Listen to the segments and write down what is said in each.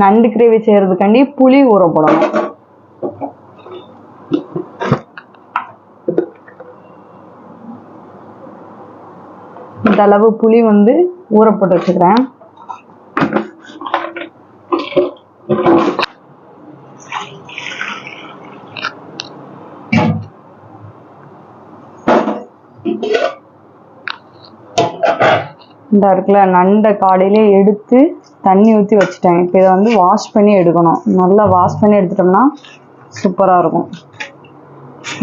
நண்டு கிரேவி செய்யறதுக்காண்டி புளி ஊற போடணும். இந்த அளவு புளி வந்து ஊற போட்டு வச்சுக்கிறேன். இந்த இருக்குல்ல நண்டை காலையிலே எடுத்து தண்ணி ஊற்றி வச்சுட்டேன். இப்போ இதை வந்து வாஷ் பண்ணி எடுக்கணும். நல்லா வாஷ் பண்ணி எடுத்துட்டோம்னா சூப்பராக இருக்கும்.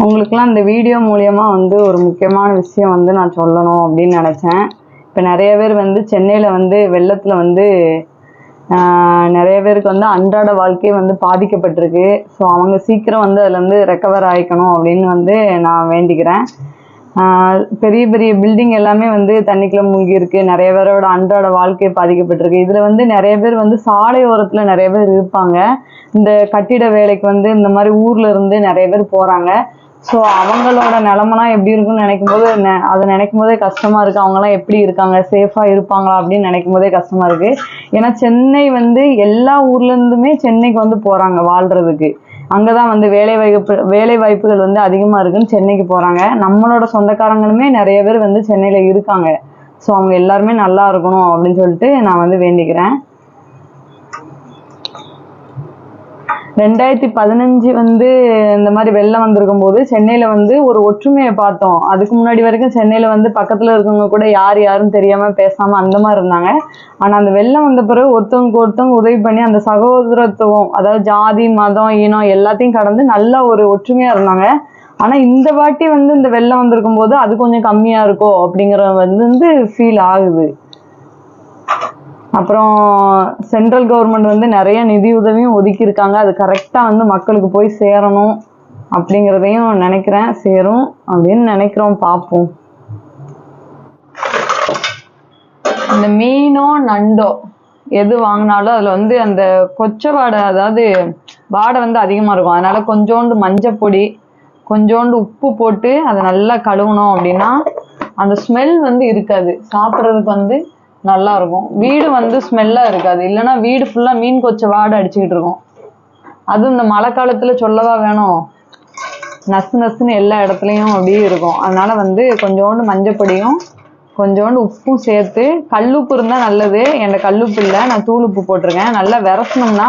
உங்களுக்குலாம் இந்த வீடியோ மூலயமா வந்து ஒரு முக்கியமான விஷயம் வந்து நான் சொல்லணும் அப்படின்னு நினச்சேன். இப்போ நிறைய பேர் வந்து சென்னையில் வந்து வெள்ளத்தில் வந்து நிறைய பேருக்கு வந்து அன்றாட வாழ்க்கையே வந்து பாதிக்கப்பட்டிருக்கு. ஸோ அவங்க சீக்கிரம் வந்து அதுலேருந்து ரெக்கவர் ஆகிக்கணும் அப்படின்னு வந்து நான் வேண்டிக்கிறேன். பெரிய பெரிய பில்டிங் எல்லாமே வந்து தண்ணிக்குள்ள மூழ்கிருக்கு நிறைய பேரோட அன்றாட வாழ்க்கை பாதிக்கப்பட்டிருக்கு. இதில் வந்து நிறைய பேர் வந்து சாலை ஓரத்தில் நிறைய பேர் இருப்பாங்க. இந்த கட்டிட வேலைக்கு வந்து இந்த மாதிரி ஊரில் இருந்து நிறைய பேர் போகிறாங்க ஸோ அவங்களோட நிலமெல்லாம் எப்படி இருக்குன்னு நினைக்கும் போது நெ- அதை நினைக்கும் போதே கஷ்டமா இருக்கு. அவங்களாம் எப்படி இருக்காங்க? சேஃபா இருப்பாங்களா அப்படின்னு நினைக்கும் போதே கஷ்டமா இருக்கு. ஏன்னா சென்னை வந்து எல்லா ஊர்ல இருந்துமே சென்னைக்கு வந்து போறாங்க அங்கே தான் வந்து வேலை வாய்ப்பு வேலை வாய்ப்புகள் வந்து அதிகமாக இருக்குன்னு சென்னைக்கு போகிறாங்க நம்மளோட சொந்தக்காரங்களுமே நிறைய பேர் வந்து சென்னையில் இருக்காங்க. ஸோ அவங்க எல்லாருமே நல்லா இருக்கணும் அப்படின்னு சொல்லிட்டு நான் வந்து வேண்டிக்கிறேன். ரெண்டாயிரத்தி பதினஞ்சு வந்து இந்த மாதிரி வெள்ளம் வந்திருக்கும் போது சென்னையில வந்து ஒரு ஒற்றுமையை பார்த்தோம். அதுக்கு முன்னாடி வரைக்கும் சென்னையில வந்து பக்கத்துல இருக்கவங்க கூட யார் யாரும் தெரியாம பேசாம அந்த மாதிரி இருந்தாங்க. ஆனா அந்த வெள்ளம் வந்த பிறகு ஒருத்தவங்க ஒருத்தவங்க உதவி பண்ணி அந்த சகோதரத்துவம் அதாவது ஜாதி மதம் இனம் எல்லாத்தையும் கடந்து நல்ல ஒரு ஒற்றுமையா இருந்தாங்க. ஆனா இந்த வாட்டி வந்து இந்த வெள்ளம் வந்திருக்கும் போது அது கொஞ்சம் கம்மியா இருக்கோ அப்படிங்கிற வந்து வந்து ஃபீல் ஆகுது. அப்புறம் சென்ட்ரல் கவர்மெண்ட் வந்து நிறைய நிதி உதவியும் ஒதுக்கியிருக்காங்க. அது கரெக்டாக வந்து மக்களுக்கு போய் சேரணும் அப்படிங்கிறதையும் நினைக்கிறேன். சேரும் அப்படின்னு நினைக்கிறோம். பார்ப்போம். இந்த மீனோ நண்டோ எது வாங்கினாலும் அதில் வந்து அந்த கொச்சை வாடை அதாவது வாடை வந்து அதிகமாக இருக்கும். அதனால கொஞ்சோண்டு மஞ்சப்பொடி கொஞ்சோண்டு உப்பு போட்டு அதை நல்லா கழுவணும் அப்படின்னா அந்த ஸ்மெல் வந்து இருக்காது. சாப்பிட்றதுக்கு வந்து நல்லா இருக்கும் வீடு வந்து ஸ்மெல்லாக இருக்காது. இல்லைன்னா வீடு ஃபுல்லாக மீன் கொச்சை வாடை அடிச்சுக்கிட்டு இருக்கும். அதுவும் இந்த மழை காலத்தில் சொல்லவா வேணும்? நசு நசுன்னு எல்லா இடத்துலையும் அப்படியே இருக்கும். அதனால் வந்து கொஞ்சோண்டு மஞ்சப்பொடியும் கொஞ்சோண்டு உப்பும் சேர்த்து கல்லுப்பு இருந்தால் நல்லது. என்கிட்ட கல்லுப்பு இல்லை. நான் தூள் உப்பு போட்டிருக்கேன். நல்லா விரசணும்னா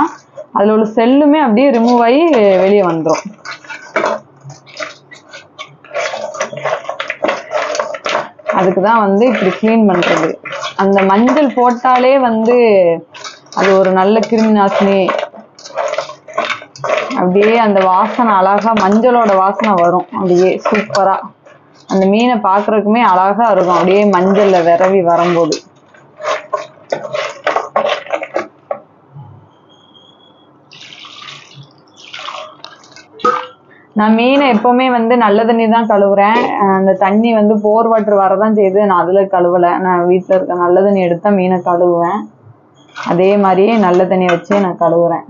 அதில் உள்ள செல்லுமே அப்படியே ரிமூவ் ஆகி வெளியே வந்துடும் அதுக்கு தான் வந்து இப்படி க்ளீன் பண்ணுறது அந்த மஞ்சள் போட்டாலே வந்து அது ஒரு நல்ல கிருமி நாசினி அப்படியே அந்த வாசனை அழகா மஞ்சளோட வாசனை வரும். அப்படியே சூப்பரா அந்த மீனை பார்க்கறதுக்குமே அழகா இருக்கும். அப்படியே மஞ்சள்ல விரவி வரும்போது. நான் மீனை எப்பவுமே வந்து நல்ல தண்ணி தான் கழுவுறேன். அந்த தண்ணி வந்து போர் வாட்டர் வரதான் செய்யுது. நான் அதுல கழுவல. நான் வீட்டில் இருக்க நல்ல தண்ணி எடுத்தா மீனை கழுவுவேன். அதே மாதிரியே நல்ல தண்ணியை வச்சே நான் கழுவுறேன்.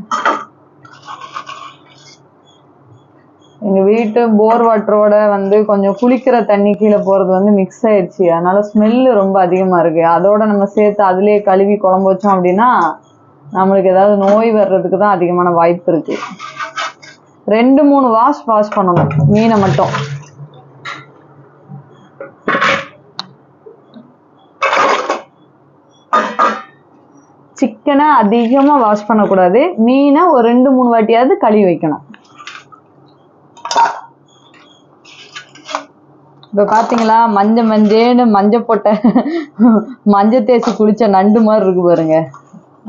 எங்க வீட்டு போர் வாட்டரோட வந்து கொஞ்சம் குளிக்கிற தண்ணி கீழே போறது வந்து மிக்ஸ் ஆயிடுச்சு. அதனால ஸ்மெல்லு ரொம்ப அதிகமா இருக்கு. அதோட நம்ம சேர்த்து அதுலயே கழுவி குழம்பு வச்சோம் அப்படின்னா நம்மளுக்கு ஏதாவது நோய் வர்றதுக்கு தான் அதிகமான வாய்ப்பு இருக்கு. ரெண்டு மூணு வாஷ் வாஷ் பண்ணணும். மீனை மட்டும். சிக்கனை அதிகமா வாஷ் பண்ணக்கூடாது. மீனை ஒரு ரெண்டு மூணு வாட்டியாவது கழுவி வைக்கணும். இப்போ பார்த்தீங்களா மஞ்ச மஞ்சேன்னு மஞ்ச போட்ட மஞ்ச தேய்ச்சி குளிச்ச நண்டு மாதிரி இருக்கு பாருங்க.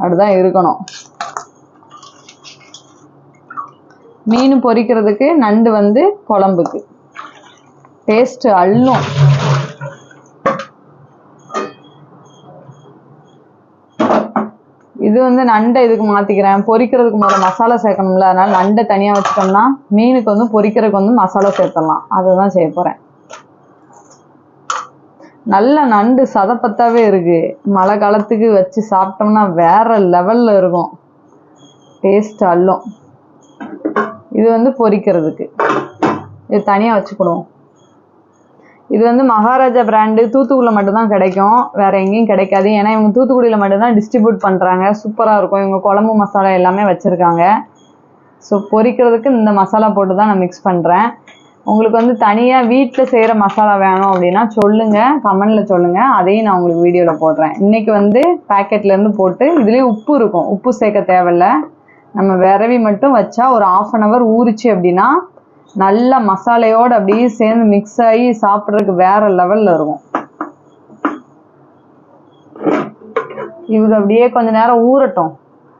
அப்படிதான் இருக்கணும். மீன் பொரிக்கிறதுக்கு நண்டு வந்து குழம்புக்கு. டேஸ்ட் அள்ளும் இது வந்து நண்டை இதுக்கு மாத்திக்கிறேன். பொரிக்கிறதுக்கு முதல்ல மசாலா சேர்க்கணும்ல அதனால நண்டை தனியா வச்சுட்டோம்னா மீனுக்கு வந்து பொரிக்கிறதுக்கு வந்து மசாலா சேர்த்துடலாம். அதுதான் செய்ய போறேன். நல்ல நண்டு சதப்பத்தாவே இருக்கு. மழை காலத்துக்கு வச்சு சாப்பிட்டோம்னா வேற லெவல்ல இருக்கும். டேஸ்ட் அள்ளும் இது வந்து பொரிக்கிறதுக்கு இது தனியாக வச்சுக்கிடுவோம். இது வந்து மகாராஜா பிராண்டு தூத்துக்குடியில் மட்டும்தான் கிடைக்கும். வேறு எங்கேயும் கிடைக்காது. ஏன்னா இவங்க தூத்துக்குடியில் மட்டும்தான் டிஸ்ட்ரிபியூட் பண்ணுறாங்க சூப்பராக இருக்கும். இவங்க குழம்பு மசாலா எல்லாமே வச்சுருக்காங்க. ஸோ பொரிக்கிறதுக்கு இந்த மசாலா போட்டு தான் நான் மிக்ஸ் பண்ணுறேன் உங்களுக்கு வந்து தனியாக வீட்டில் செய்கிற மசாலா வேணும் அப்படின்னா சொல்லுங்கள் கமெண்டில் சொல்லுங்கள் அதையும் நான் உங்களுக்கு வீடியோவில் போடுறேன். இன்றைக்கி வந்து பாக்கெட்லேருந்து போட்டு இதுலேயே உப்பு இருக்கும். உப்பு சேர்க்க தேவையில்ல. நம்ம விரவி மட்டும் வச்சா ஒரு ஆஃப் அன் ஹவர் ஊறிச்சு அப்படின்னா நல்ல மசாலையோடு அப்படியே சேர்ந்து மிக்ஸ் ஆகி சாப்பிட்றதுக்கு வேற லெவலில் இருக்கும். இது அப்படியே கொஞ்ச நேரம் ஊறட்டும்.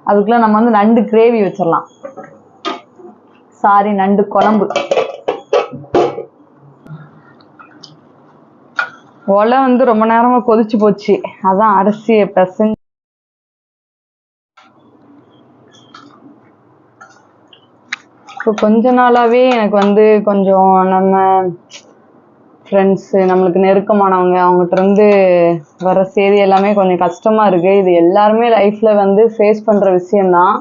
அதுக்குள்ள நம்ம வந்து நண்டு கிரேவி வச்சிடலாம். சாரி நண்டு குழம்பு. ஒலை வந்து ரொம்ப நேரமாக கொதிச்சு போச்சு. அதான் அரிசியை பிசைஞ்சு இப்போ கொஞ்ச நாளாவே எனக்கு வந்து கொஞ்சம் நம்ம ஃப்ரெண்ட்ஸு நம்மளுக்கு நெருக்கமானவங்க அவங்ககிட்ட இருந்து வர செய்தி எல்லாமே கொஞ்சம் கஷ்டமாக இருக்குது இது எல்லாருமே லைஃப்பில் வந்து ஃபேஸ் பண்ணுற விஷயம்தான்.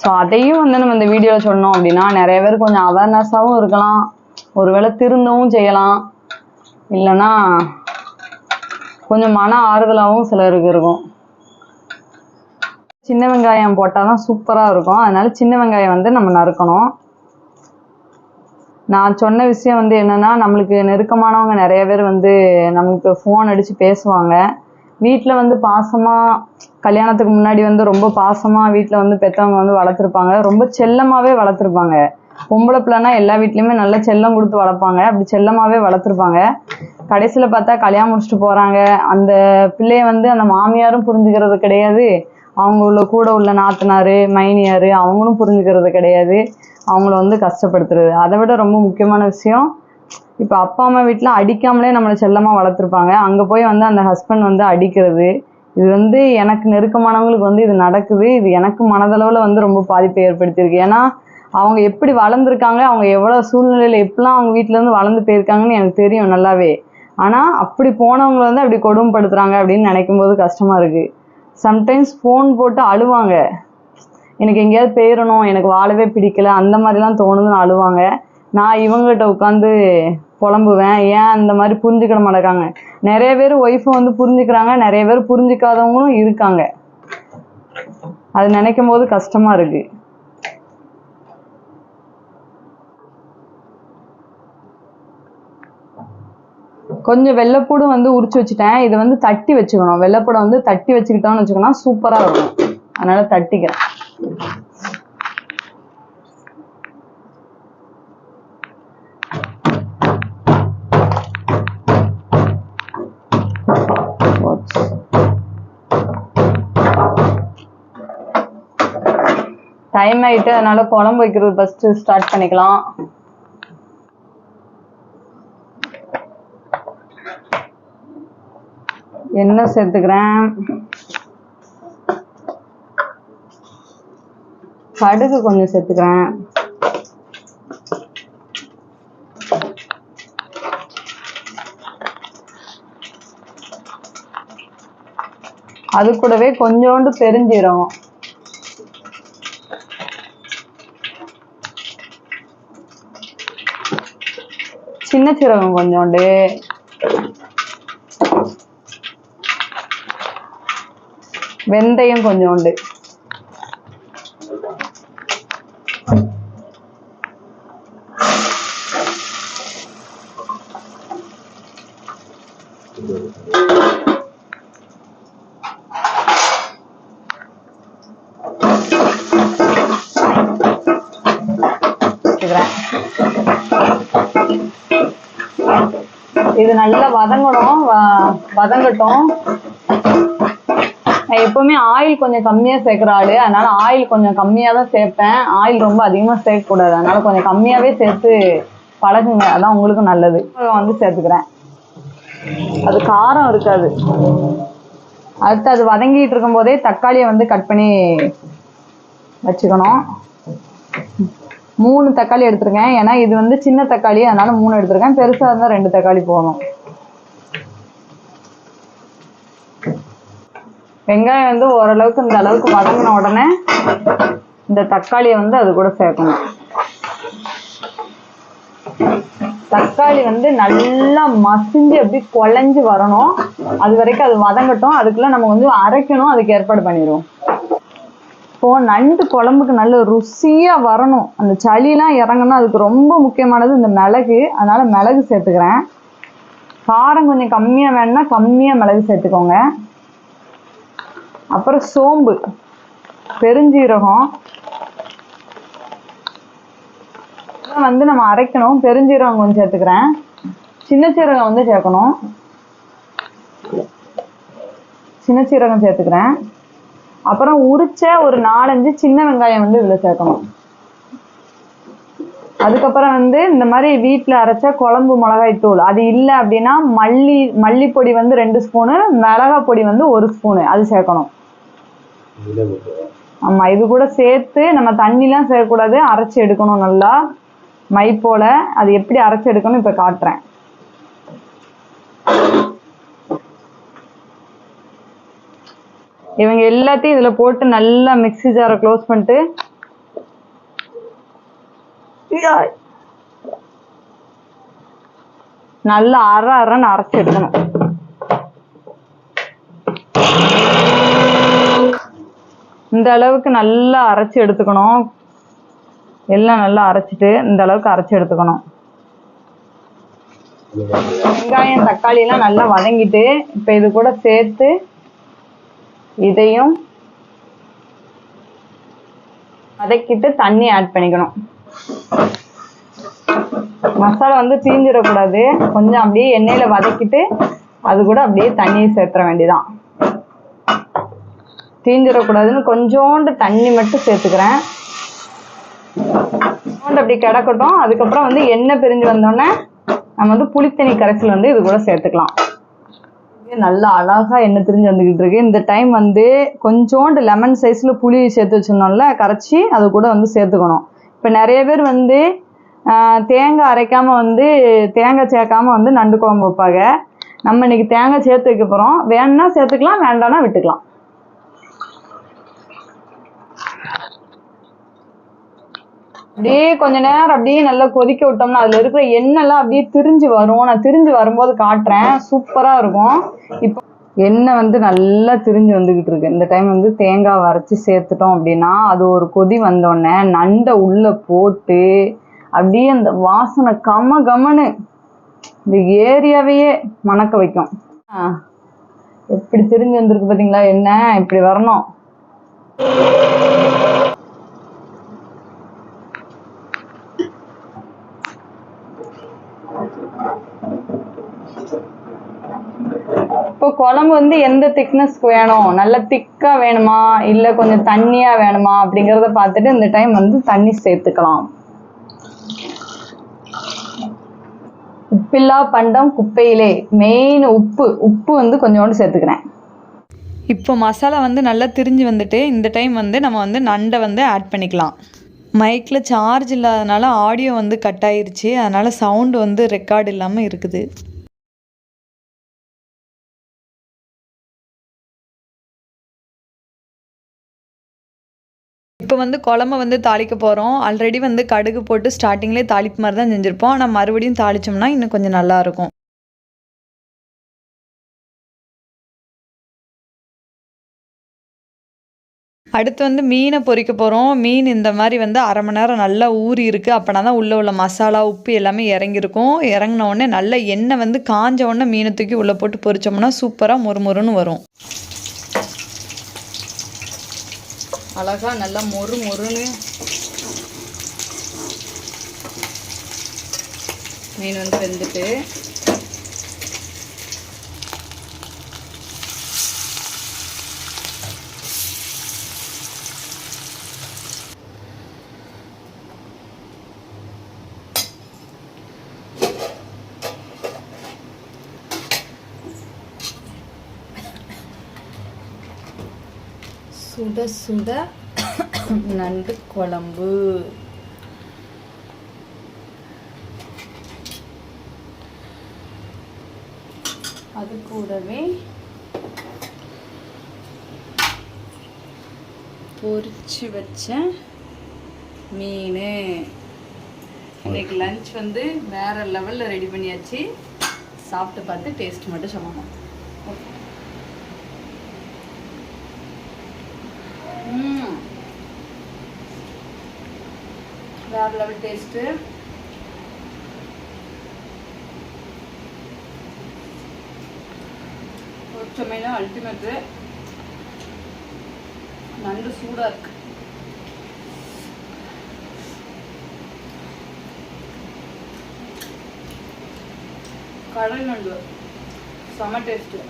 ஸோ அதையும் வந்து நம்ம இந்த வீடியோவில் சொன்னோம் அப்படின்னா நிறைய பேர் கொஞ்சம் அவேர்னஸாகவும் இருக்கலாம். ஒருவேளை திருந்தவும் செய்யலாம். இல்லைன்னா கொஞ்சம் மன ஆறுதலாகவும் சிலருக்கு இருக்கும். சின்ன வெங்காயம் போட்டால் தான் சூப்பராக இருக்கும். அதனால் சின்ன வெங்காயம் வந்து நம்ம நறுக்கணும். நான் சொன்ன விஷயம் வந்து என்னென்னா நம்மளுக்கு நெருக்கமானவங்க நிறைய பேர் வந்து நமக்கு ஃபோன் அடித்து பேசுவாங்க. வீட்டில் வந்து பாசமாக கல்யாணத்துக்கு முன்னாடி வந்து ரொம்ப பாசமாக வீட்டில் வந்து பெற்றவங்க வந்து வளர்த்துருப்பாங்க. ரொம்ப செல்லமாகவே வளர்த்துருப்பாங்க. பொம்பளை பிள்ளைனா எல்லா வீட்லேயுமே நல்ல செல்லம் கொடுத்து வளர்ப்பாங்க. அப்படி செல்லமாகவே வளர்த்துருப்பாங்க. கடைசியில் பார்த்தா கல்யாணம் முடிச்சுட்டு போகிறாங்க அந்த பிள்ளைய வந்து அந்த மாமியாரும் புரிஞ்சுக்கிறது கிடையாது. அவங்க உள்ள கூட உள்ள நாத்தனார் மைனியார் அவங்களும் புரிஞ்சுக்கிறது கிடையாது. அவங்கள வந்து கஷ்டப்படுத்துறது. அதை விட ரொம்ப முக்கியமான விஷயம் இப்போ அப்பா அம்மா வீட்டில் அடிக்காமலே நம்மளை செல்லமாக வளர்த்துருப்பாங்க. அங்கே போய் வந்து அந்த ஹஸ்பண்ட் வந்து அடிக்கிறது இது வந்து எனக்கு நெருக்கமானவங்களுக்கு வந்து இது நடக்குது. இது எனக்கு மனதளவில் வந்து ரொம்ப பாதிப்பை ஏற்படுத்தியிருக்கு. ஏன்னா அவங்க எப்படி வளர்ந்துருக்காங்க அவங்க எவ்வளோ சூழ்நிலையில் எப்படிலாம் அவங்க வீட்டிலேருந்து வளர்ந்து போயிருக்காங்கன்னு எனக்கு தெரியும் நல்லாவே. ஆனால் அப்படி போனவங்களை வந்து அப்படி கொடுமைப்படுத்துகிறாங்க அப்படின்னு நினைக்கும் போது கஷ்டமாக இருக்குது சம்டைம்ஸ் ஃபோன் போட்டு அழுவாங்க. எனக்கு எங்கேயாவது போயிடணும் எனக்கு வாழவே பிடிக்கல அந்த மாதிரிலாம் தோணுதுன்னு அழுவாங்க. நான் இவங்ககிட்ட உட்காந்து புலம்புவேன். ஏன் அந்த மாதிரி புரிஞ்சுக்கிட மாட்டேங்காங்க நிறைய பேர் ஒய்ஃபை வந்து புரிஞ்சுக்கிறாங்க நிறைய பேர் புரிஞ்சுக்காதவங்களும் இருக்காங்க. அது நினைக்கும் போது கஷ்டமாக இருக்குது கொஞ்சம் வெள்ளைப்பூடு வந்து உரிச்சு வச்சுட்டேன். இதை வந்து தட்டி வச்சுக்கணும். வெள்ளைப்பூடை வந்து தட்டி வச்சுக்கிட்டோம்னு வச்சுக்கணும் சூப்பரா இருக்கும். அதனால தட்டிக்கிறேன். டைம் ஆயிட்டு அதனால குழம்பு வைக்கிறது ஃபஸ்ட்டு ஸ்டார்ட் பண்ணிக்கலாம். எண்ணெய் சேர்த்துக்கிறேன்? கடுகு கொஞ்சம் சேர்த்துக்கிறேன். அது கூடவே கொஞ்சோண்டு பெருஞ்சீரகம். சின்ன சீரகம் கொஞ்சோண்டு. வெந்தயம் கொஞ்சோண்டு இது நல்லா வதங்கணும் வ- வதங்கட்டும் நான் எப்பவுமே ஆயில் கொஞ்சம் கம்மியா சேர்க்குற ஆளு. அதனால ஆயில் கொஞ்சம் கம்மியா தான் சேர்ப்பேன். ஆயில் ரொம்ப அதிகமா சேர்க்கக்கூடாது. அதனால கொஞ்சம் கம்மியாவே சேர்த்து பழகுங்க. அதான் உங்களுக்கும் நல்லது. வந்து சேர்த்துக்கிறேன். அது காரம் இருக்காது. அடுத்து அது வதங்கிட்டு இருக்கும் போதே தக்காளியை வந்து கட் பண்ணி வச்சுக்கணும். மூணு தக்காளி எடுத்திருக்கேன். ஏன்னா இது வந்து சின்ன தக்காளி. அதனால மூணு எடுத்திருக்கேன். பெருசா இருந்தா ரெண்டு தக்காளி போதும். வெங்காயம் வந்து ஓரளவுக்கு இந்த அளவுக்கு வதங்கின உடனே இந்த தக்காளியை வந்து அது கூட சேர்க்கணும். தக்காளி வந்து நல்லா மசிஞ்சு அப்படி குழஞ்சு வரணும். அது வரைக்கும் அது வதங்கட்டும். அதுக்குள்ள நம்ம வந்து அரைக்கணும். அதுக்கு ஏற்பாடு பண்ணிடுவோம். இப்போ நண்டு குழம்புக்கு நல்ல ருசியா வரணும். அந்த சளியெல்லாம் இறங்கணும் அதுக்கு ரொம்ப முக்கியமானது இந்த மிளகு. அதனால மிளகு சேர்த்துக்கிறேன். காரம் கொஞ்சம் கம்மியா வேணும்னா கம்மியா மிளகு சேர்த்துக்கோங்க. அப்புறம் சோம்பு பெருஞ்சீரகம். வந்து நம்ம அரைக்கணும். பெருஞ்சீரகம் கொஞ்சம் சேர்த்துக்கிறேன். சின்ன சீரகம் வந்து சேர்க்கணும். சின்ன சீரகம் சேர்த்துக்கிறேன். அப்புறம் உரிச்ச ஒரு நாலஞ்சு சின்ன வெங்காயம் வந்து இதில் சேர்க்கணும். அதுக்கப்புறம் வந்து இந்த மாதிரி வீட்டில் அரைச்ச குழம்பு மிளகாய் தூள். அது இல்லை அப்படின்னா மல்லி மல்லிப்பொடி வந்து ரெண்டு ஸ்பூனு மிளகாய் பொடி வந்து ஒரு ஸ்பூனு அது சேர்க்கணும். ஆமாம் இது கூட சேர்த்து நம்ம தண்ணிலாம் சேர்க்கக்கூடாது. அரைச்சி எடுக்கணும் நல்லா. மை போல. அது எப்படி அரைச்சி எடுக்கணும் இப்போ காட்டுறேன். இவங்க எல்லாத்தையும் இதில் போட்டு நல்லா மிக்ஸி ஜாரை க்ளோஸ் பண்ணிட்டு ஐயா! நல்லா அரை அறன்னு அரைச்சி எடுக்கணும். இந்த அளவுக்கு நல்லா அரைச்சி எடுத்துக்கணும். எல்லாம் நல்லா அரைச்சிட்டு இந்த அளவுக்கு அரைச்சி எடுத்துக்கணும். வெங்காயம் தக்காளி எல்லாம் நல்லா வதங்கிட்டு இப்போ இது கூட சேர்த்து இதையும் வதக்கிட்டு தண்ணி ஆட் பண்ணிக்கணும். மசாலா வந்து தீஞ்சிடக்கூடாது. கொஞ்சம் அப்படியே எண்ணெயில வதக்கிட்டு அது கூட அப்படியே தண்ணியை சேர்த்துற வேண்டியதான் தீஞ்சிடக்கூடாதுன்னு கொஞ்சோண்டு தண்ணி மட்டும் சேர்த்துக்கிறேன். கொஞ்சோண்டு அப்படி கிடக்கட்டும். அதுக்கப்புறம் வந்து எண்ணெய் பிரிஞ்சு வந்தோடனே நம்ம வந்து புளித்தண்ணி கரைசல் வந்து இது கூட சேர்த்துக்கலாம். நல்லா அழகா எண்ணெய் திரிஞ்சு வந்துகிட்டு இருக்கு. இந்த டைம் வந்து கொஞ்சோண்டு லெமன் சைஸ்ல புளி சேர்த்து வச்சிருந்தோம்ல கரைச்சி அது கூட வந்து சேர்த்துக்கணும். இப்போ நிறைய பேர் வந்து ஆஹ், தேங்காய் அரைக்காம வந்து தேங்காய் சேர்க்காம வந்து நண்டு குழம்பு வைப்பாங்க. நம்ம இன்னைக்கு தேங்காய் சேர்த்து வைக்க போறோம். வேணும்னா சேர்த்துக்கலாம் வேண்டாம்னா விட்டுக்கலாம். அப்படியே கொஞ்ச நேரம் அப்படியே நல்லா கொதிக்க விட்டோம்னா அதுல இருக்கிற எண்ணெய்லாம் அப்படியே திரிஞ்சு வரும். நான் திரிஞ்சு வரும்போது காட்டுறேன். சூப்பரா இருக்கும். இப்போ எண்ணெய் வந்து நல்லா திரிஞ்சு வந்துக்கிட்டு இருக்கு. இந்த டைம் வந்து தேங்காய் அரைச்சி சேர்த்துட்டோம் அப்படின்னா அது ஒரு கொதி வந்தோடனே நண்டை உள்ளே போட்டு அப்படியே அந்த வாசனை கம கமனு இந்த ஏரியாவையே மணக்க வைக்கும். எப்படி திரிஞ்சு வந்திருக்கு பார்த்தீங்களா என்ன? இப்படி வரணும். குழம்பு வந்து எந்த திக்னஸ்க்கு வேணும்? நல்ல திக்கா வேணுமா? இல்ல கொஞ்சம் தண்ணியா வேணுமா? அப்படிங்கறத பார்த்துட்டு இந்த டைம் வந்து தண்ணி சேர்த்துக்கலாம். உப்பில்லா பண்டம் குப்பையிலே. மெயின் உப்பு உப்பு வந்து கொஞ்சோண்டு சேர்த்துக்கிறேன். இப்போ மசாலா வந்து நல்லா திரிஞ்சு வந்துட்டு இந்த டைம் வந்து நம்ம வந்து நண்டை வந்து ஆட் பண்ணிக்கலாம். மைக்கில் சார்ஜ் இல்லாதனால ஆடியோ வந்து கட் ஆயிருச்சு. அதனால் சவுண்டு வந்து ரெக்கார்டு இல்லாமல் இருக்குது. இப்போ வந்து குழம்ப வந்து தாளிக்க போகிறோம் ஆல்ரெடி வந்து கடுகு போட்டு ஸ்டார்டிங்லேயே தாளிப்பு மாதிரி தான் செஞ்சுருப்போம். ஆனால் மறுபடியும் தாளிச்சோம்னா இன்னும் கொஞ்சம் நல்லாயிருக்கும் அடுத்து வந்து மீனை பொறிக்க போகிறோம் மீன் இந்த மாதிரி வந்து அரை மணி நேரம் நல்லா ஊறி இருக்குது அப்போனா தான் உள்ளே உள்ள மசாலா உப்பு எல்லாமே இறங்கியிருக்கும். இறங்கின உடனே நல்ல எண்ணெய் வந்து காஞ்ச உடனே மீனை தூக்கி உள்ளே போட்டு பொறிச்சோம்னா சூப்பராக மொறுமொறுன்னு வரும். அழகா நல்லா மொறு மொறுன்னு. மீன் வந்து வெந்துட்டு சுட சுட நண்டு குழம்பு. அது கூடவே பொறிச்சு வச்ச மீன். இன்னைக்கு லஞ்ச் வந்து வேற லெவலில் ரெடி பண்ணியாச்சு. சாப்பிட்டு பார்த்து டேஸ்ட் மட்டும் சொல்லணும். வேற லெவல் டேஸ்ட்டு உச்சமையில அல்டிமேட்டு நண்டு சூடாக இருக்கு. கடல் நண்டு. செம டேஸ்ட்டு